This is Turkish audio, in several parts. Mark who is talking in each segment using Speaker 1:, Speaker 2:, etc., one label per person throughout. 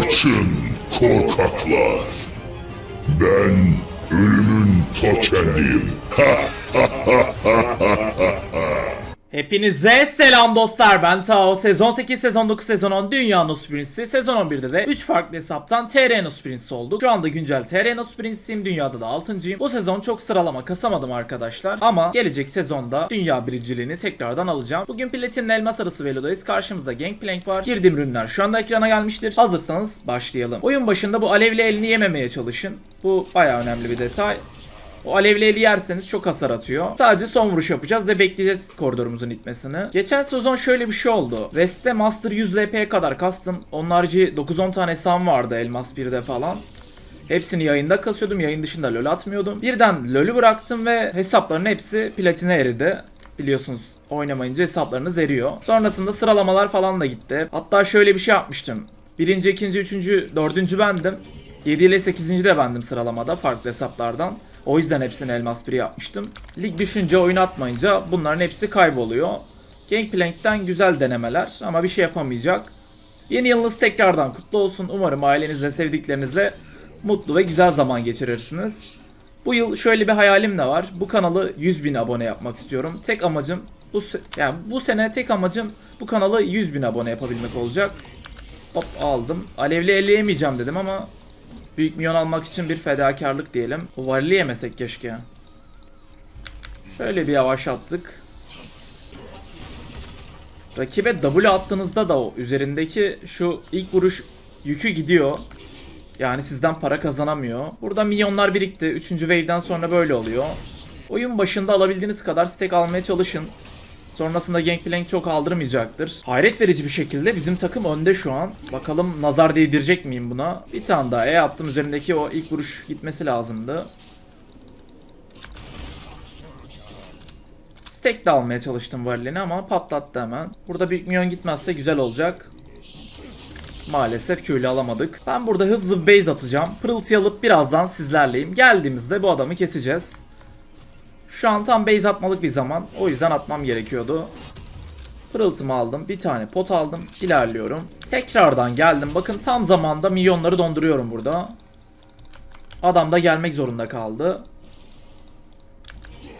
Speaker 1: Kaçın korkaklar. Ben ölümün ta kendiyim.
Speaker 2: Hepinize selam dostlar ben Tao. Sezon 8, sezon 9, sezon 10 Dünya Nus Prince'i. Sezon 11'de de 3 farklı hesaptan TR Nus Prince olduk. Şu anda güncel TR Nus Prince'iyim. Dünyada da 6.yım. Bu sezon çok sıralama kasamadım arkadaşlar. Ama gelecek sezonda dünya birinciliğini tekrardan alacağım. Bugün Platin'in elmas arası Velo'dayız. Karşımızda Gangplank var. Girdiğim ürünler şu anda ekrana gelmiştir. Hazırsanız başlayalım. Oyun başında bu alevli elini yememeye çalışın. Bu baya önemli bir detay. O alevli eli yerseniz çok hasar atıyor. Sadece son vuruş yapacağız ve bekleyeceğiz koridorumuzun itmesini. Geçen sezon şöyle bir şey oldu. West'te Master 100 LP'ye kadar kastım. Onun harici 9-10 tane sam vardı Elmas 1'de falan. Hepsini yayında kasıyordum. Yayın dışında LoL atmıyordum. Birden LoL'ü bıraktım ve hesapların hepsi platine eridi. Biliyorsunuz oynamayınca hesaplarınız eriyor. Sonrasında sıralamalar falan da gitti. Hatta şöyle bir şey yapmıştım. Birinci, ikinci, üçüncü, dördüncü bendim. 7 ile 8. de bendim sıralamada farklı hesaplardan. O yüzden hepsini Elmas 1 yapmıştım. Lig düşünce oyun atmayınca bunların hepsi kayboluyor. Gangplank'ten güzel denemeler ama bir şey yapamayacak. Yeni yılınız tekrardan kutlu olsun. Umarım ailenizle, sevdiklerinizle mutlu ve güzel zaman geçirirsiniz. Bu yıl şöyle bir hayalim de var. Bu kanalı 100 bin abone yapmak istiyorum. Tek amacım bu yani bu sene tek amacım bu kanalı 100 bin abone yapabilmek olacak. Hop aldım. Alevli elleyemeyeceğim dedim ama büyük milyon almak için bir fedakarlık diyelim. O varili yemesek keşke. Şöyle bir yavaşlattık. Rakibe W attığınızda da o üzerindeki şu ilk vuruş yükü gidiyor. Yani sizden para kazanamıyor. Burada milyonlar birikti. Üçüncü wave'den sonra böyle oluyor. Oyun başında alabildiğiniz kadar stack almaya çalışın. Sonrasında Gangplank çok aldırmayacaktır. Hayret verici bir şekilde bizim takım önde şu an. Bakalım nazar değdirecek miyim buna? Bir tane daha E attım üzerindeki o ilk vuruş gitmesi lazımdı. Stack de almaya çalıştım varilini ama patlattı hemen. Burada büyük milyon gitmezse güzel olacak. Maalesef köylü alamadık. Ben burada hızlı bir base atacağım. Pırıltı alıp birazdan sizlerleyim. Geldiğimizde bu adamı keseceğiz. Şu an tam base atmalık bir zaman. O yüzden atmam gerekiyordu. Pırıltımı aldım. Bir tane pot aldım. İlerliyorum. Tekrardan geldim. Bakın tam zamanda milyonları donduruyorum burada. Adam da gelmek zorunda kaldı.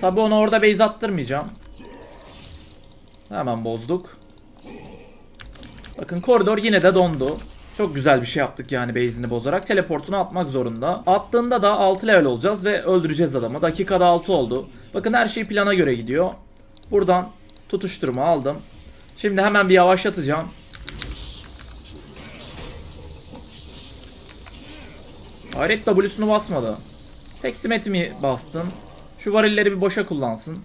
Speaker 2: Tabi onu orada base attırmayacağım. Hemen bozduk. Bakın koridor yine de dondu. Çok güzel bir şey yaptık yani base'ini bozarak. Teleportunu atmak zorunda. Attığında da 6 level olacağız ve öldüreceğiz adamı. Dakikada 6 oldu. Bakın her şey plana göre gidiyor. Buradan tutuşturma aldım. Şimdi hemen bir yavaşlatacağım. Hayret W'sunu basmadı. Peksimetimi bastın. Şu varilleri bir boşa kullansın.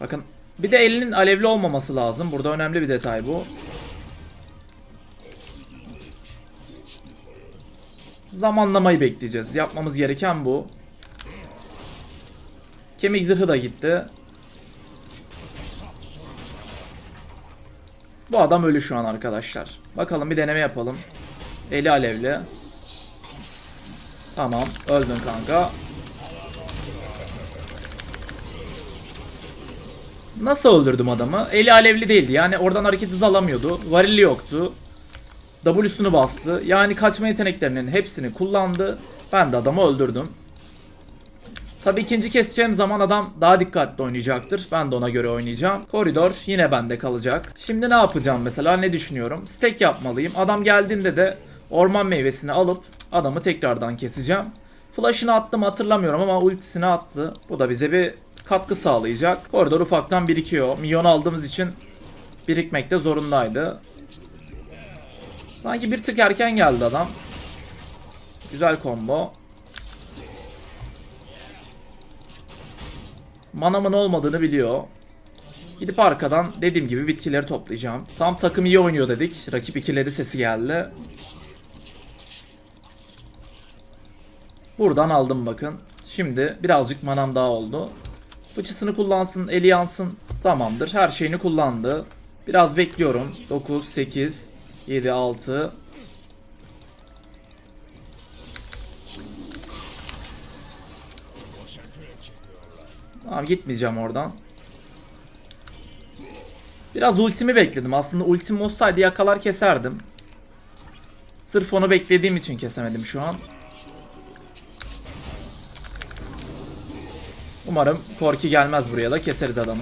Speaker 2: Bakın bir de elinin alevli olmaması lazım. Burada önemli bir detay bu. Zamanlamayı bekleyeceğiz. Yapmamız gereken bu. Kemik zırhı da gitti. Bu adam ölü şu an arkadaşlar. Bakalım bir deneme yapalım. Eli alevli. Tamam öldün kanka. Nasıl öldürdüm adamı? Eli alevli değildi. Yani oradan hareket hızı alamıyordu. Varili yoktu. W'sunu bastı. Yani kaçma yeteneklerinin hepsini kullandı. Ben de adamı öldürdüm. Tabii ikinci keseceğim zaman adam daha dikkatli oynayacaktır. Ben de ona göre oynayacağım. Koridor yine bende kalacak. Şimdi ne yapacağım mesela ne düşünüyorum? Stack yapmalıyım. Adam geldiğinde de orman meyvesini alıp adamı tekrardan keseceğim. Flash'ını attım hatırlamıyorum ama ultisini attı. Bu da bize bir katkı sağlayacak. Koridor ufaktan birikiyor. Milyon aldığımız için birikmekte zorundaydı. Sanki bir tık erken geldi adam. Güzel combo. Manamın olmadığını biliyor. Gidip arkadan dediğim gibi bitkileri toplayacağım. Tam takım iyi oynuyor dedik. Rakip ikiledi sesi geldi. Buradan aldım bakın. Şimdi birazcık manam daha oldu. Fıçısını kullansın, eli yansın. Tamamdır. Her şeyini kullandı. Biraz bekliyorum. 9, 8, 7, 6. Tamam gitmeyeceğim oradan. Biraz ultimi bekledim. Aslında ultim olsaydı yakalar keserdim. Sırf onu beklediğim için kesemedim şu an. Umarım Korki gelmez buraya da keseriz adamı.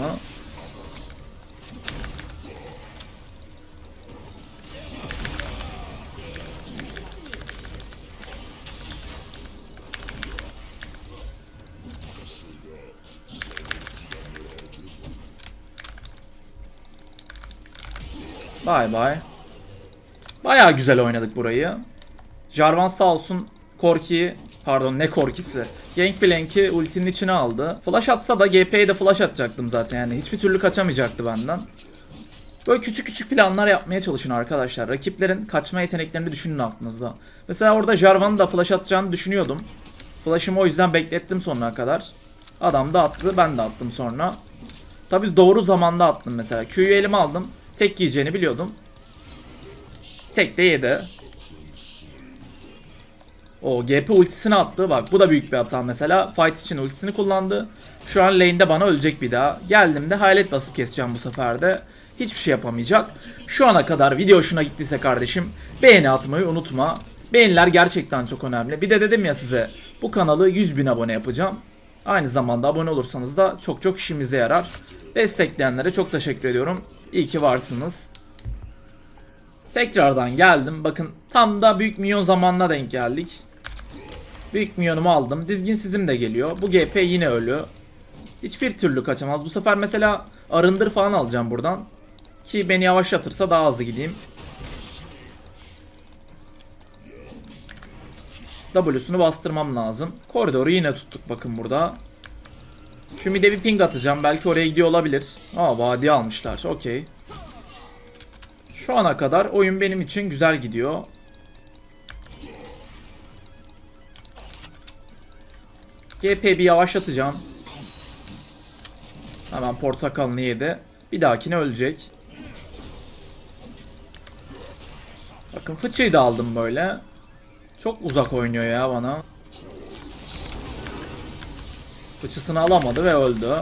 Speaker 2: Bay bay. Bayağı güzel oynadık burayı. Jarvan sağ olsun Korki'yi pardon ne Korki'si. Gangplank'i ultinin içine aldı. Flash atsa da GP'ye de flash atacaktım zaten yani hiçbir türlü kaçamayacaktı benden. Böyle küçük küçük planlar yapmaya çalışın arkadaşlar. Rakiplerin kaçma yeteneklerini düşünün aklınızda. Mesela orada Jarvan'ın da flash atacağını düşünüyordum. Flash'ımı o yüzden beklettim sonuna kadar. Adam da attı ben de attım sonra. Tabi doğru zamanda attım mesela. Q'yu elime aldım. Tek yiyeceğini biliyordum. Tek de yedi. O GP ultisini attı. Bak bu da büyük bir hata mesela. Fight için ultisini kullandı. Şu an lane'de bana ölecek bir daha. Geldim de hayalet basıp keseceğim bu sefer de. Hiçbir şey yapamayacak. Şu ana kadar video hoşuna gittiyse kardeşim beğeni atmayı unutma. Beğeniler gerçekten çok önemli. Bir de dedim ya size bu kanalı 100 bin abone yapacağım. Aynı zamanda abone olursanız da çok çok işimize yarar. Destekleyenlere çok teşekkür ediyorum. İyi ki varsınız. Tekrardan geldim. Bakın tam da büyük milyon zamanına denk geldik. Büyük milyonumu aldım. Dizgin sizim de geliyor. Bu GP yine ölü. Hiçbir türlü kaçamaz. Bu sefer mesela arındır falan alacağım buradan. Ki beni yavaşlatırsa daha hızlı gideyim. W'sunu bastırmam lazım. Koridoru yine tuttuk bakın burada. Şu mide bir ping atacağım. Belki oraya gidiyor olabilir. Aa vadi almışlar. Okey. Şu ana kadar oyun benim için güzel gidiyor. GP bir yavaşlatacağım. Hemen portakalını yedi. Bir dahakine ölecek. Bakın fıçıyı da aldım böyle. Çok uzak oynuyor ya bana. Fıçısını alamadı ve öldü.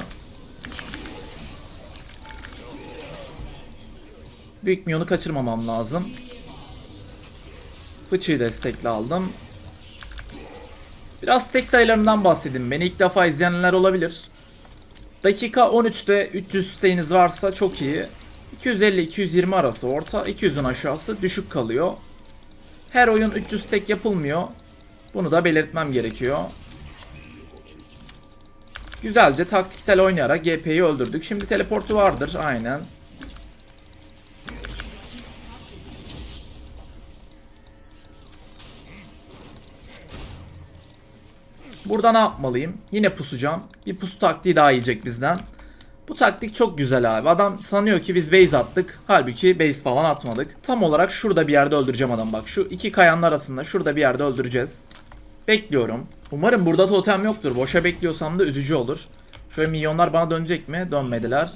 Speaker 2: Büyük milyonu kaçırmamam lazım. Fıçıyı destekli aldım. Biraz tek sayılarından bahsedeyim. Beni ilk defa izleyenler olabilir. Dakika 13'te 300 steyiniz varsa çok iyi. 250-220 arası orta, 200'ün aşağısı düşük kalıyor. Her oyun 300 tek yapılmıyor. Bunu da belirtmem gerekiyor. Güzelce taktiksel oynayarak GP'yi öldürdük. Şimdi teleportu vardır aynen. Burada ne yapmalıyım? Yine pusacağım. Bir pusu taktiği daha yiyecek bizden. Bu taktik çok güzel abi. Adam sanıyor ki biz base attık. Halbuki base falan atmadık. Tam olarak şurada bir yerde öldüreceğim adam bak. Şu iki kayanın arasında şurada bir yerde öldüreceğiz. Bekliyorum. Umarım burada totem yoktur. Boşa bekliyorsam da üzücü olur. Şöyle milyonlar bana dönecek mi? Dönmediler.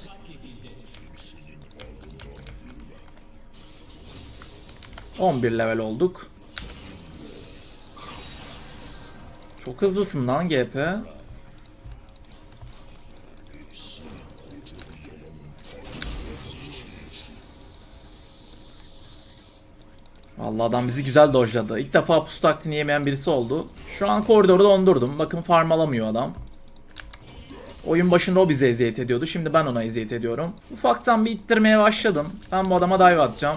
Speaker 2: ...11 level olduk. Çok hızlısın lan GP. Vallahi adam bizi güzel dojladı. İlk defa pusu taktiğini yemeyen birisi oldu. Şu an koridoru dondurdum. Bakın farm alamıyor adam. Oyun başında o bize eziyet ediyordu. Şimdi ben ona eziyet ediyorum. Ufaktan bir ittirmeye başladım. Ben bu adama dive atacağım.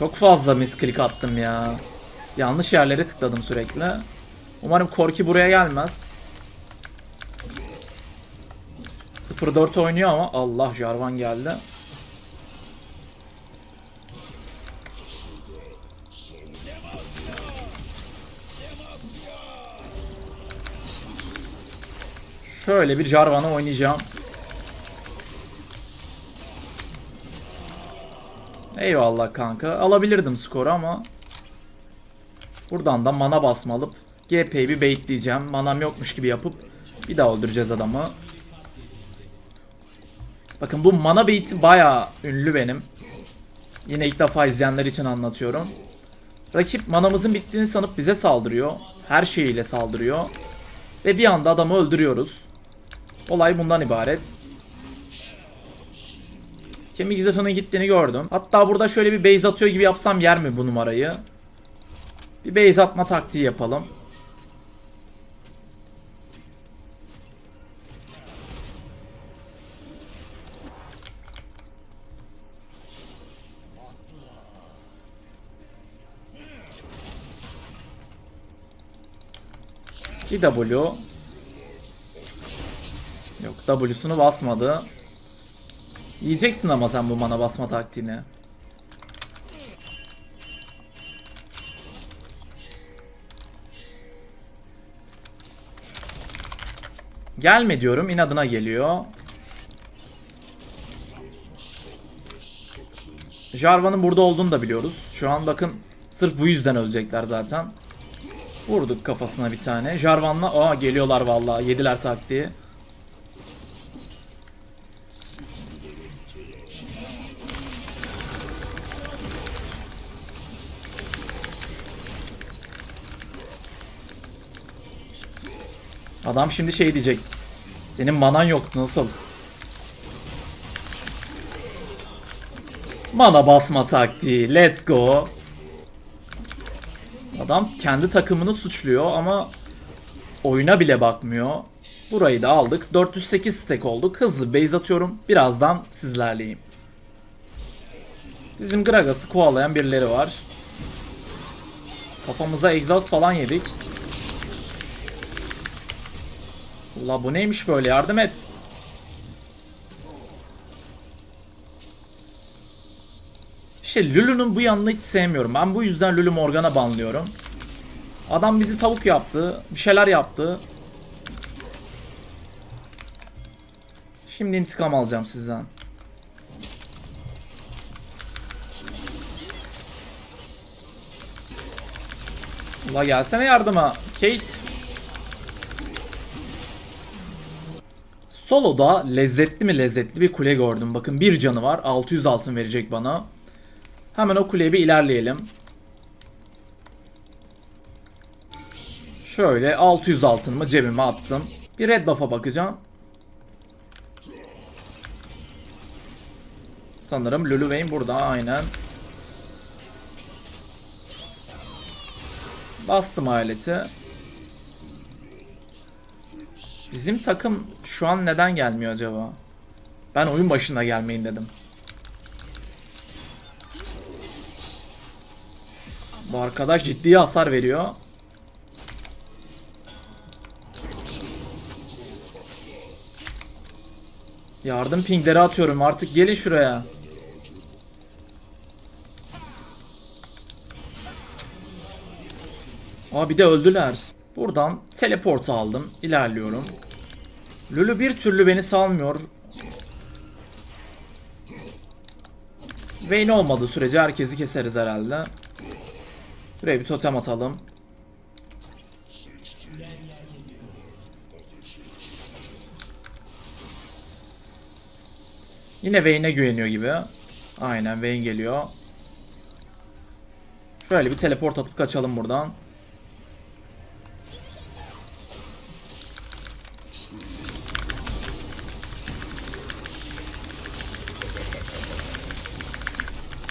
Speaker 2: Çok fazla misklik attım ya. Yanlış yerlere tıkladım sürekli. Umarım Korki buraya gelmez. 0-4 oynuyor ama Allah Jarvan geldi. Şöyle bir Jarvan'ı oynayacağım. Eyvallah kanka. Alabilirdim skoru ama buradan da mana basma alıp GP'yi bir baitleyeceğim. Manam yokmuş gibi yapıp bir daha öldüreceğiz adamı. Bakın bu mana bait'i bayağı ünlü benim. Yine ilk defa izleyenler için anlatıyorum. Rakip manamızın bittiğini sanıp bize saldırıyor. Her şeyiyle saldırıyor. Ve bir anda adamı öldürüyoruz. Olay bundan ibaret. Kemik zırhının gittiğini gördüm. Hatta burada şöyle bir base atıyor gibi yapsam yer mi bu numarayı? Bir base atma taktiği yapalım. Bir W. Yok W'sunu basmadı. Yiyeceksin ama sen bu mana basma taktiğini. Gelme diyorum inadına geliyor. Jarvan'ın burada olduğunu da biliyoruz. Şu an bakın sırf bu yüzden ölecekler zaten. Vurduk kafasına bir tane. Jarvan'la aa geliyorlar vallahi yediler taktiği. Adam şimdi şey diyecek. Senin manan yok nasıl? Mana basma taktiği. Let's go. Adam kendi takımını suçluyor ama oyuna bile bakmıyor. Burayı da aldık. 408 stack olduk. Hızlı base atıyorum. Birazdan sizlerleyim. Bizim Gragas'ı kovalayan birileri var. Kafamıza egzoz falan yedik. Allah bu neymiş böyle yardım et. İşte Lulu'nun bu yanını hiç sevmiyorum. Ben bu yüzden Lulu Morgan'a banlıyorum. Adam bizi tavuk yaptı. Bir şeyler yaptı. Şimdi intikam alacağım sizden. Ula gelsene yardıma. Kate. Solo'da lezzetli mi lezzetli bir kule gördüm. Bakın bir canı var. 600 altın verecek bana. Hemen o kuleye bir ilerleyelim. Şöyle 600 altınımı cebime attım. Bir red buff'a bakacağım. Sanırım Lulu Wayne burada aynen. Bastım aleti. Bizim takım şu an neden gelmiyor acaba? Ben oyun başında gelmeyin dedim. Bu arkadaş ciddi hasar veriyor. Yardım pingleri atıyorum artık gelin şuraya. Aa bir de öldüler. Buradan teleport aldım. ilerliyorum. Lulu bir türlü beni salmıyor. Vayne olmadığı sürece herkesi keseriz herhalde. Buraya bir totem atalım. Yine Vayne'e güveniyor gibi. Aynen Vayne geliyor. Şöyle bir teleport atıp kaçalım buradan.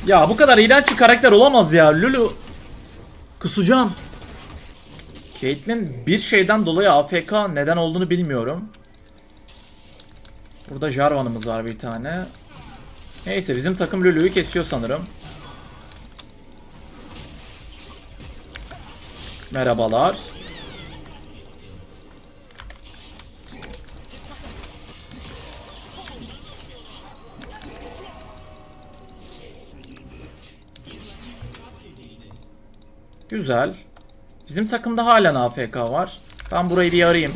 Speaker 2: Ya bu kadar iğrenç bir karakter olamaz ya. Lulu. Kusacağım. Caitlyn bir şeyden dolayı AFK neden olduğunu bilmiyorum. Burada Jarvan'ımız var bir tane. Neyse bizim takım Lulu'yu kesiyor sanırım. Merhabalar. Güzel. Bizim takımda halen AFK var. Ben burayı bir arayayım.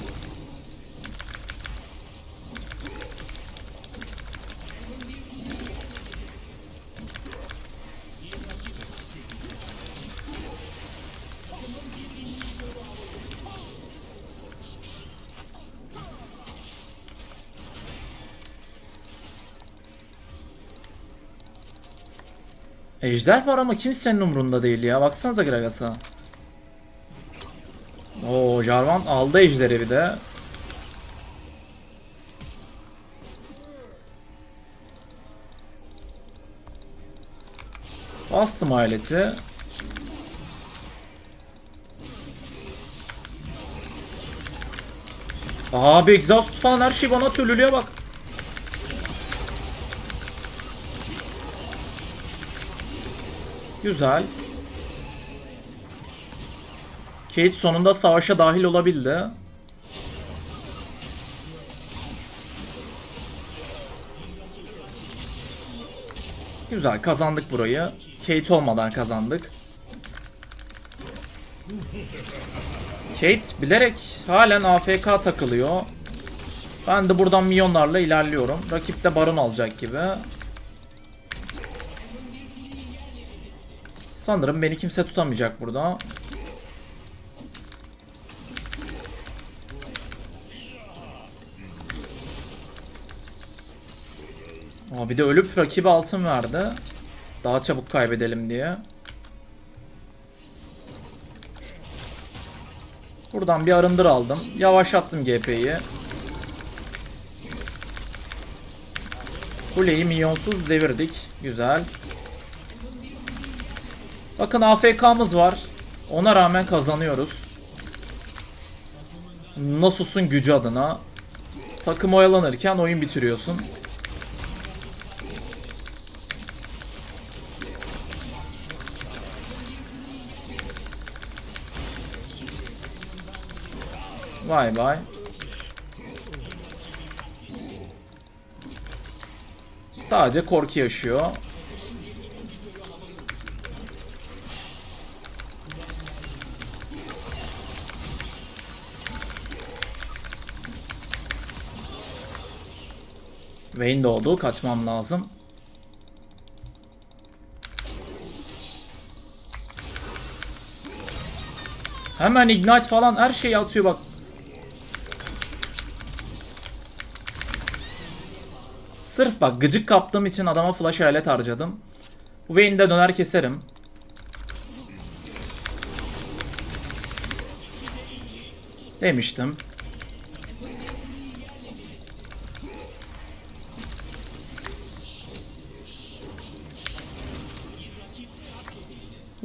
Speaker 2: Ejder var ama kimsenin umurunda değil ya. Baksanıza Gragas'a. Oo Jarvan aldı ejderi bir de. Bastım aleti. Abi exhaust falan her şey bana atıyor bak. Güzel. Kate sonunda savaşa dahil olabildi. Güzel kazandık burayı. Kate olmadan kazandık. Kate bilerek halen AFK takılıyor. Ben de buradan milyonlarla ilerliyorum. Rakip de baron alacak gibi. Sanırım beni kimse tutamayacak burada. Aa, bir de ölüp rakibe altın verdi. Daha çabuk kaybedelim diye. Buradan bir arındır aldım. Yavaşlattım GP'yi. Kuleyi milyonsuz devirdik. Güzel. Bakın AFK'mız var. Ona rağmen kazanıyoruz. Nasus'un gücü adına. Takım oyalanırken oyun bitiriyorsun. Vay vay. Sadece korku yaşıyor. Vayne doğdu. Kaçmam lazım. Hemen ignite falan her şeyi atıyor bak. Sırf bak gıcık kaptığım için adama flash alet harcadım. Bu Vayne'i de döner keserim. Demiştim.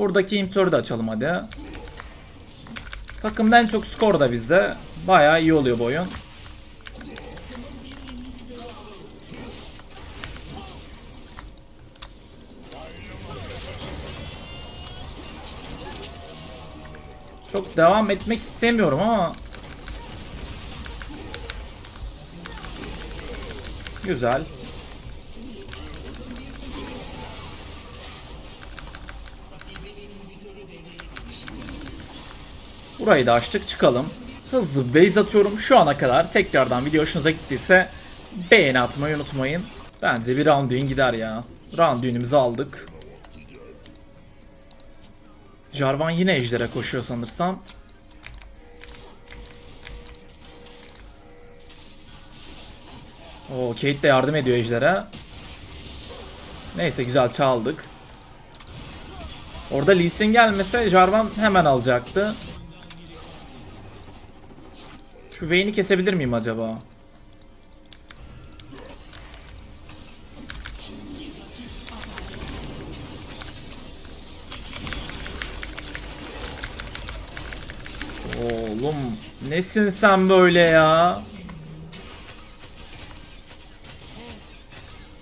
Speaker 2: Buradaki imtörü de açalım hadi. Takımda en çok skor da bizde. Bayağı iyi oluyor bu oyun. Çok devam etmek istemiyorum ama Güzel. Burayı da açtık çıkalım. Hızlı base atıyorum şu ana kadar. Tekrardan video hoşunuza gittiyse beğeni atmayı unutmayın. Bence bir round düğün gider ya. Round düğünümüzü aldık. Jarvan yine ejdere koşuyor sanırsam. Oo Kate de yardım ediyor ejdere. Neyse güzel çaldık. Orada Lee Sin gelmese Jarvan hemen alacaktı. Şu Vayne'i kesebilir miyim acaba? Oğlum nesin sen böyle ya?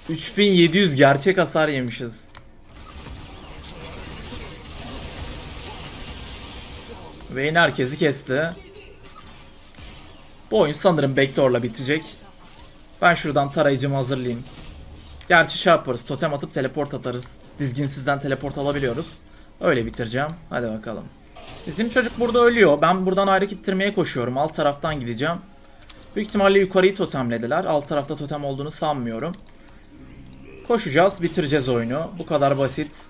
Speaker 2: 3700 gerçek hasar yemişiz. Vayne herkesi kesti. Bu oyun sanırım backdoor'la bitecek. Ben şuradan tarayıcımı hazırlayayım. Gerçi şey yaparız. Totem atıp teleport atarız. Dizginsizden teleport alabiliyoruz. Öyle bitireceğim. Hadi bakalım. Bizim çocuk burada ölüyor. Ben buradan ayrı ittirmeye koşuyorum. Alt taraftan gideceğim. Büyük ihtimalle yukarıyı totemlediler. Alt tarafta totem olduğunu sanmıyorum. Koşacağız, bitireceğiz oyunu. Bu kadar basit.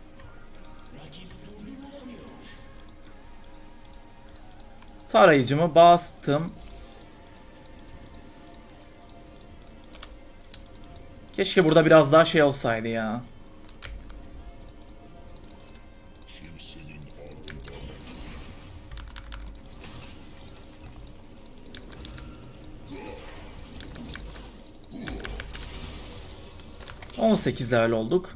Speaker 2: Tarayıcımı bastım. Keşke burada biraz daha şey olsaydı ya. On sekiz level olduk.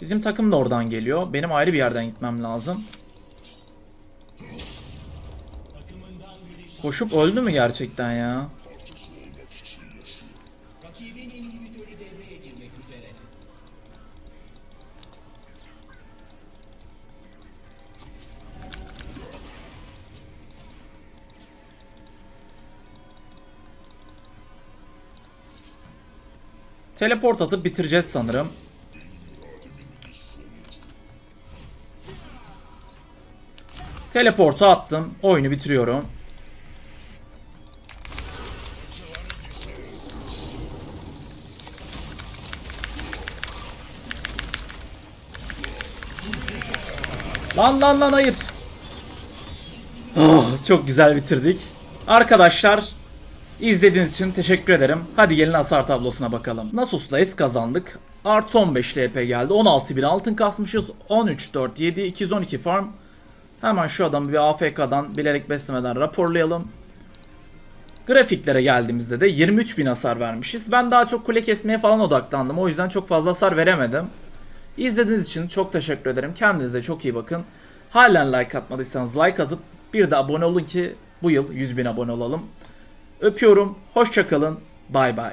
Speaker 2: Bizim takım da oradan geliyor. Benim ayrı bir yerden gitmem lazım. Koşup öldü mü gerçekten ya? Teleport atıp bitireceğiz sanırım. Teleportu attım. Oyunu bitiriyorum. Lan lan lan hayır. Oh, çok güzel bitirdik. Arkadaşlar İzlediğiniz için teşekkür ederim. Hadi gelin hasar tablosuna bakalım. Nasus'la S kazandık. Artı 15 LP geldi. 16.000 altın kasmışız. 13, 4, 7, 212 farm. Hemen şu adamı bir AFK'dan bilerek beslemeden raporlayalım. Grafiklere geldiğimizde de 23.000 hasar vermişiz. Ben daha çok kule kesmeye falan odaklandım. O yüzden çok fazla hasar veremedim. İzlediğiniz için çok teşekkür ederim. Kendinize çok iyi bakın. Halen like atmadıysanız like atıp bir de abone olun ki bu yıl 100.000 abone olalım. Öpüyorum. Hoşçakalın. Bay bay.